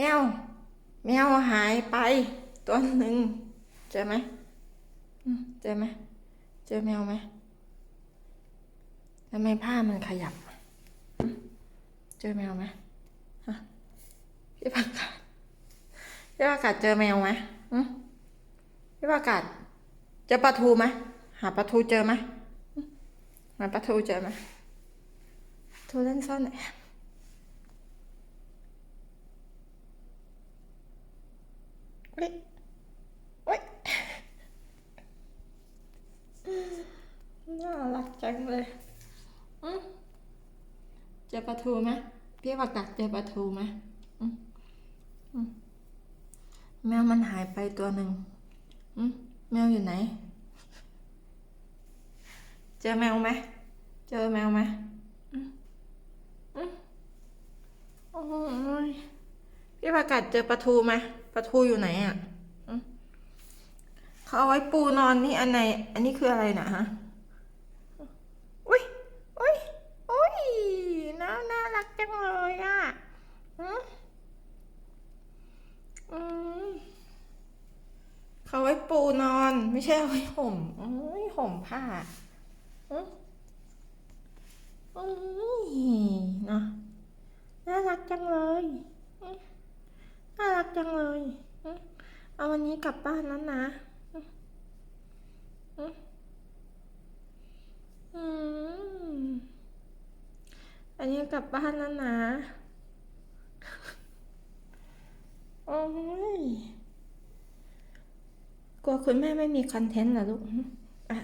แมว แมวหายไป ตัวหนึ่งเจอไหมเจอไหมเจอแมวไหมทำไมผ้ามันขยับ เจอแมวไหมฮะพี่ประกาศพี่ประกาศเจอแมวไหมพี่ประกาศเจอปลาทูไหมหาปลาทูเจอไหมหาปลาทูเจอไหมทูเล่นซ่อนแอบ เฮ้ยเฮ้ยน่ารักจังเลยอืมเจอปลาทูไหมพี่ประกาศเจอปลาทูไหมอืมอืมแมวมันหายไปตัวหนึ่งอืมแมวอยู่ไหน เจอแมวไหม เจอแมวไหมอืมอืมโอ้ยพี่ประกาศเจอปลาทูไหม ปลาทูอยู่ไหนอะเขาเอาไว้ปูนอนนี่อันไหน อันนี้คืออะไรนะฮะอุ้ยอุ้ยอุ้ยน่าน่ารักจังเลยอะอืมเขาไว้ปูนอน ไม่ใช่เอาไว้ห่มอุ้ยห่มผ้าอืมอุ้ยเนาะน่ารักจังเลย จังเลย เอาวันนี้กลับบ้านแล้วนะ อันนี้กลับบ้านแล้วนะ โอ้ย กลัวคุณแม่ไม่มีคอนเทนต์เหรอลูก อะ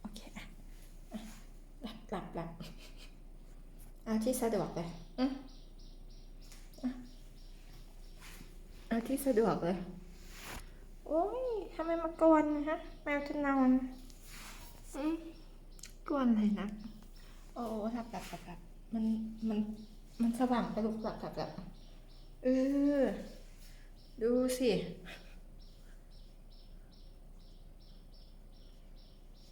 โอเคอะหลับหลับหลับเอาที่สะดวกเลยอืมอะเอา ที่สะดวกเลย โอ้ยทำไมมากวนนะฮะ แมวจะนอนอืมกวนเลยนะ โอ้หลับหลับหลับหลับมัน มัน มันสว่างไปลุกหลับหลับหลับเออ ดูสิ